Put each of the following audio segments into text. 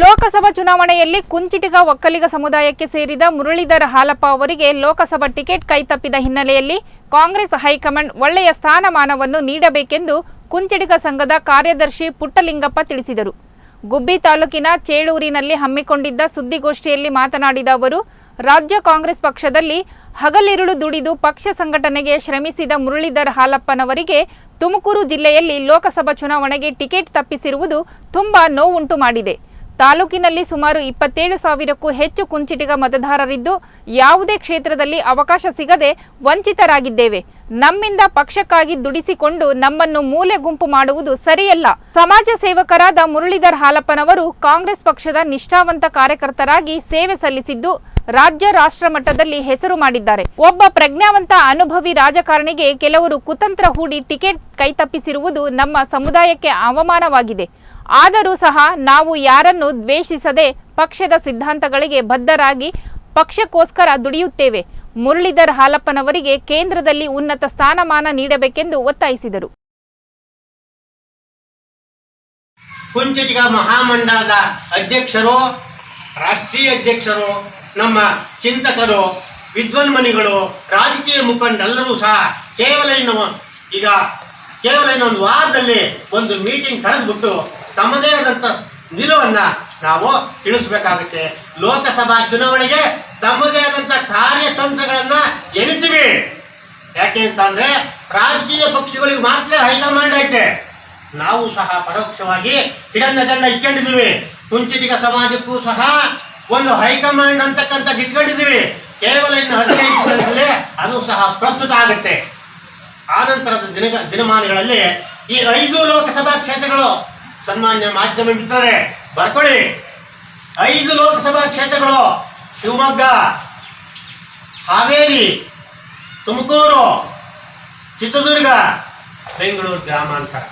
ಲೋಕಸಭಾ ಚುನಾವಣೆಯಲ್ಲಿ ಕುಂಚಿಟಿಗ ಒಕ್ಕಲಿಗ ಸಮುದಾಯಕ್ಕೆ ಸೇರಿದ ಮುರಳೀಧರ ಹಾಲಪ್ಪ ಅವರಿಗೆ ಲೋಕಸಭಾ ಟಿಕೆಟ್ ಕೈತಪ್ಪಿದ ಹಿನ್ನೆಲೆಯಲ್ಲಿ ಕಾಂಗ್ರೆಸ್ ಹೈಕಮಾಂಡ್ ಒಳ್ಳೆಯ ಸ್ಥಾನಮಾನವನ್ನು ನೀಡಬೇಕೆಂದು ಕುಂಚಿಟಿಗ ಸಂಘದ ಕಾರ್ಯದರ್ಶಿ ಪುಟ್ಟಲಿಂಗಪ್ಪ ತಿಳಿಸಿದರು. ಗುಬ್ಬಿ ತಾಲೂಕಿನ ಚೇಳೂರಿನಲ್ಲಿ ಹಮ್ಮಿಕೊಂಡಿದ್ದ ಸುದ್ದಿಗೋಷ್ಠಿಯಲ್ಲಿ ಮಾತನಾಡಿದ ಅವರು, ರಾಜ್ಯ ಕಾಂಗ್ರೆಸ್ ಪಕ್ಷದಲ್ಲಿ ಹಗಲಿರುಳು ದುಡಿದು ಪಕ್ಷ ಸಂಘಟನೆಗೆ ಶ್ರಮಿಸಿದ ಮುರಳೀಧರ ಹಾಲಪ್ಪನವರಿಗೆ ತುಮಕೂರು ಜಿಲ್ಲೆಯಲ್ಲಿ ಲೋಕಸಭಾ ಚುನಾವಣೆಗೆ ಟಿಕೆಟ್ ತಪ್ಪಿಸಿರುವುದು ತುಂಬಾ ನೋವುಂಟು ಮಾಡಿದೆ. ತಾಲೂಕಿನಲ್ಲಿ ಸುಮಾರು ಇಪ್ಪತ್ತೇಳು ಸಾವಿರಕ್ಕೂ ಹೆಚ್ಚು ಕುಂಚಿಟಿಗ ಮತದಾರರಿದ್ದು ಯಾವುದೇ ಕ್ಷೇತ್ರದಲ್ಲಿ ಅವಕಾಶ ಸಿಗದೆ ವಂಚಿತರಾಗಿದ್ದೇವೆ. ನಮ್ಮಿಂದ ಪಕ್ಷಕ್ಕಾಗಿ ದುಡಿಸಿಕೊಂಡು ನಮ್ಮನ್ನು ಮೂಲೆ ಗುಂಪು ಮಾಡುವುದು ಸರಿಯಲ್ಲ. ಸಮಾಜ ಸೇವಕರಾದ ಮುರಳೀಧರ್ ಹಾಲಪ್ಪನವರು ಕಾಂಗ್ರೆಸ್ ಪಕ್ಷದ ನಿಷ್ಠಾವಂತ ಕಾರ್ಯಕರ್ತರಾಗಿ ಸೇವೆ ಸಲ್ಲಿಸಿದ್ದು ರಾಜ್ಯ ರಾಷ್ಟ್ರ ಮಟ್ಟದಲ್ಲಿ ಹೆಸರು ಮಾಡಿದ್ದಾರೆ. ಒಬ್ಬ ಪ್ರಜ್ಞಾವಂತ ಅನುಭವಿ ರಾಜಕಾರಣಿಗೆ ಕೆಲವರು ಕುತಂತ್ರ ಹೂಡಿ ಟಿಕೆಟ್ ಕೈತಪ್ಪಿಸಿರುವುದು ನಮ್ಮ ಸಮುದಾಯಕ್ಕೆ ಅವಮಾನವಾಗಿದೆ. ಆದರೂ ಸಹ ನಾವು ಯಾರನ್ನು ದ್ವೇಷಿಸದೆ ಪಕ್ಷದ ಸಿದ್ಧಾಂತಗಳಿಗೆ ಬದ್ಧರಾಗಿ ಪಕ್ಷಕ್ಕೋಸ್ಕರ ದುಡಿಯುತ್ತೇವೆ. ಮುರಳೀಧರ್ ಹಾಲಪ್ಪನವರಿಗೆ ಕೇಂದ್ರದಲ್ಲಿ ಉನ್ನತ ಸ್ಥಾನಮಾನ ನೀಡಬೇಕೆಂದು ಒತ್ತಾಯಿಸಿದರು. ಕುಂಚಿಟಿಗ ಮಹಾಮಂಡಲದ ಅಧ್ಯಕ್ಷರು, ರಾಷ್ಟ್ರೀಯ ಅಧ್ಯಕ್ಷರು, ನಮ್ಮ ಚಿಂತಕರು ವಿದ್ವನ್ಮಣಿಗಳು ರಾಜಕೀಯ ಮುಖಂಡರೆಲ್ಲರೂ ಸಹ ಕೇವಲ ಇನ್ನು ಈಗ ಕೇವಲ ಇನ್ನೊಂದು ವಾರದಲ್ಲಿ ಒಂದು ಮೀಟಿಂಗ್ ಕರೆದ್ಬಿಟ್ಟು ತಮ್ಮದೇ ಆದಂಥ ನಿಲುವನ್ನ ನಾವು ತಿಳಿಸ್ಬೇಕಾಗುತ್ತೆ. ಲೋಕಸಭಾ ಚುನಾವಣೆಗೆ ತಮ್ಮದೇ ಆದಂಥ ಕಾರ್ಯತಂತ್ರಗಳನ್ನ ಎಣಿತೀವಿ. ಯಾಕೆ ಅಂತಂದ್ರೆ ರಾಜಕೀಯ ಪಕ್ಷಗಳಿಗೆ ಮಾತ್ರ ಹೈಕಮಾಂಡ್ ಐತೆ. ನಾವು ಸಹ ಪರೋಕ್ಷವಾಗಿ ಹಿಡನ್ನ ದಂಡ ಇಟ್ಕೊಂಡಿದ್ದೀವಿ. ಕುಂಚಿಟಿಗ ಸಮಾಜಕ್ಕೂ ಸಹ ಒಂದು ಹೈಕಮಾಂಡ್ ಅಂತಕ್ಕಂಥ ಇಟ್ಕೊಂಡಿದ್ದೀವಿ. ಕೇವಲ ಇನ್ನು ಹದಿನೈದು ದಿನದಲ್ಲೇ ಅದು ಸಹ ಪ್ರಸ್ತುತ ಆಗುತ್ತೆ. ಆನಂತರದ ದಿನ ದಿನಮಾನಗಳಲ್ಲಿ ಈ ಐದು ಲೋಕಸಭಾ ಕ್ಷೇತ್ರಗಳು ಸನ್ಮಾನ್ಯ ಮಾಧ್ಯಮ ಮಿತ್ರರೇ ಬರ್ಕೊಳ್ಳಿ. ಐದು ಲೋಕಸಭಾ ಕ್ಷೇತ್ರಗಳು, ಶಿವಮೊಗ್ಗ, ಹಾವೇರಿ, ತುಮಕೂರು, ಚಿತ್ರದುರ್ಗ, ಬೆಂಗಳೂರು ಗ್ರಾಮಾಂತರ.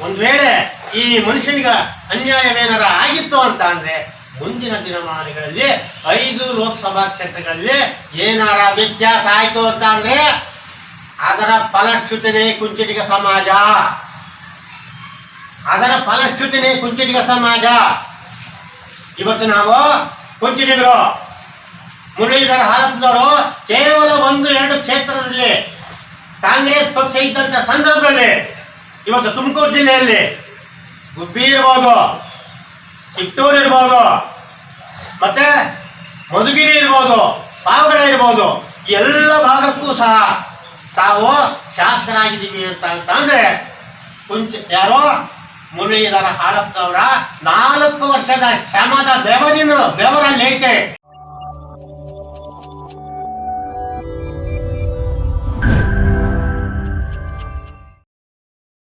ಒಂದು ವೇಳೆ ಈ ಮನುಷ್ಯನಿಗೆ ಅನ್ಯಾಯವೇನಾರ ಆಗಿತ್ತು ಅಂತ ಅಂದ್ರೆ, ಮುಂದಿನ ದಿನಮಾನಗಳಲ್ಲಿ ಐದು ಲೋಕಸಭಾ ಕ್ಷೇತ್ರಗಳಲ್ಲಿ ಏನಾರ ವ್ಯತ್ಯಾಸ ಆಯ್ತು ಅಂತ ಅಂದ್ರೆ, ಅದರ ಫಲಶ್ರುತನೇ ಕುಂಚಿಟಿಗ ಸಮಾಜ. ಅದರ ಫಲಶ್ರುತಿನೇ ಕುಂಚಿಟಿಗ ಸಮಾಜ ಇವತ್ತು ನಾವು ಕುಂಚಿಟಿಗರು ಮುರಳೀಧರ ಹಾಲಪ್ಪನವರು ಕೇವಲ ಒಂದು, ಎರಡು ಕ್ಷೇತ್ರದಲ್ಲಿ ಕಾಂಗ್ರೆಸ್ ಪಕ್ಷ ಇದ್ದಂಥ ಸಂದರ್ಭದಲ್ಲಿ ಇವತ್ತು ತುಮಕೂರು ಜಿಲ್ಲೆಯಲ್ಲಿ ಗುಬ್ಬಿ ಇರ್ಬೋದು, ಚಿಟ್ಟೂರು ಇರ್ಬೋದು, ಮತ್ತೆ ಮಧುಗಿರಿ ಇರ್ಬೋದು, ಪಾವಗಡ ಇರ್ಬೋದು ಎಲ್ಲ ಭಾಗಕ್ಕೂ ಸಹ ತಾವು ಶಾಸಕರಾಗಿದ್ದೀವಿ ಅಂತ ಅಂತ ಅಂದ್ರೆ ಕುಂಚ ಯಾರೋ ಮುರಳೀಧರ ಹಾಲಪ್ಪನವರ ನಾಲ್ಕು ವರ್ಷದ ಶ್ರಮದ ಬೆವರಿನ ಬೆವರಲ್ಲಿ ಐತೆ